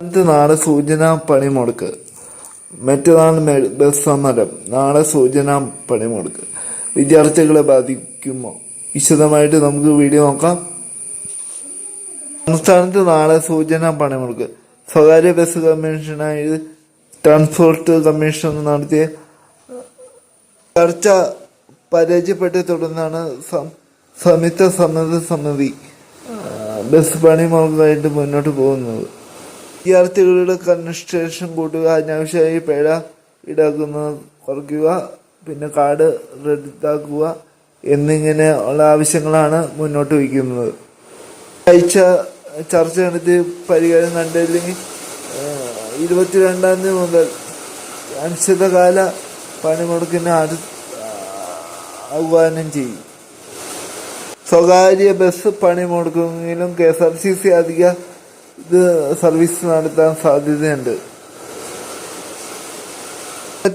നാളെ സൂചന പണിമുടക്ക്? മറ്റന്നാൾ ബസ് സമരം നാളെ സൂചന പണിമുടക്ക്. വിദ്യാർത്ഥികളെ ബാധിക്കുമോ? വിശദമായിട്ട് നമുക്ക് വീഡിയോ നോക്കാം. സംസ്ഥാനത്ത് നാളെ സൂചന പണിമുടക്ക്. സ്വകാര്യ ബസ് കമ്മീഷനായി ട്രാൻസ്പോർട്ട് കമ്മീഷൻ നടത്തിയ ചർച്ച പരാജയപ്പെട്ടു തുടർന്നാണ് സംയുക്ത സന്നദ്ധ സമിതി ബസ് പണിമുടക്കായിട്ട് മുന്നോട്ട് പോകുന്നത്. വിദ്യാർത്ഥികളുടെ കൺസ്ട്രേഷൻ കൂട്ടുക അനാവശ്യമായി പിഴ ഈടാക്കുന്നത് കുറയ്ക്കുക പിന്നെ കാർഡ് റദ്ദാക്കുക എന്നിങ്ങനെ ഉള്ള ആവശ്യങ്ങളാണ് മുന്നോട്ട് വയ്ക്കുന്നത്. അയച്ച ചർച്ച നടത്തി പരിഹാരം കണ്ടില്ലെങ്കിൽ ഇരുപത്തിരണ്ടാം തീയതി മുതൽ അനിശ്ചിതകാല പണിമുടക്കിന് അടു ആഹ്വാനം ചെയ്യും. സ്വകാര്യ bus പണിമുടക്കുമെങ്കിലും K S R T C അധിക ഇത് സർവീസ് നടത്താൻ സാധ്യതയുണ്ട്.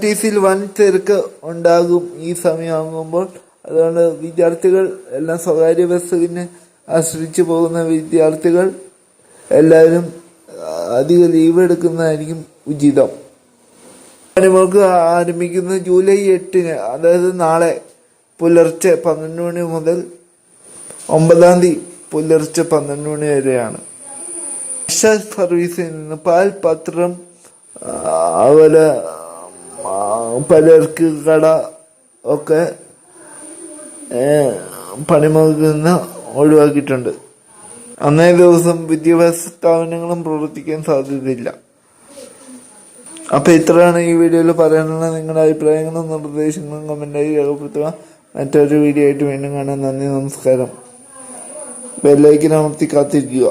ടി സിയിൽ വൻ തിരക്ക് ഉണ്ടാകും ഈ സമയമാകുമ്പോൾ. അതുകൊണ്ട് വിദ്യാർത്ഥികൾ എല്ലാം സ്വകാര്യ ബസ്സിനെ ആശ്രയിച്ചു പോകുന്ന വിദ്യാർത്ഥികൾ എല്ലാവരും അധികം ലീവ് എടുക്കുന്നതായിരിക്കും ഉചിതം. നമുക്ക് ആരംഭിക്കുന്നത് ജൂലൈ എട്ടിന് അതായത് നാളെ പുലർച്ചെ പന്ത്രണ്ട് മണി മുതൽ ഒമ്പതാം തീയതി പുലർച്ചെ പന്ത്രണ്ട് മണി വരെയാണ്. സർവീസിൽ നിന്ന് പാൽ പത്രം പലർക്ക് അതുപോലെ പലർക്ക് കട ഒക്കെ നിന്ന് ഒഴിവാക്കിയിട്ടുണ്ട്. അന്നേ ദിവസം വിദ്യാഭ്യാസ സ്ഥാപനങ്ങളും പ്രവർത്തിക്കാൻ സാധ്യതയില്ല. അപ്പൊ ഇത്രയാണ് ഈ വീഡിയോയിൽ പറയാനുള്ള നിങ്ങളുടെ അഭിപ്രായങ്ങളും നിർദ്ദേശങ്ങളും കമന്റായി രേഖപ്പെടുത്തുക. മറ്റൊരു വീഡിയോ ആയിട്ട് വീണ്ടും കാണാൻ നന്ദി നമസ്കാരം. ബെല്ലൈക്കിനമർത്തി കാത്തിരിക്കുക.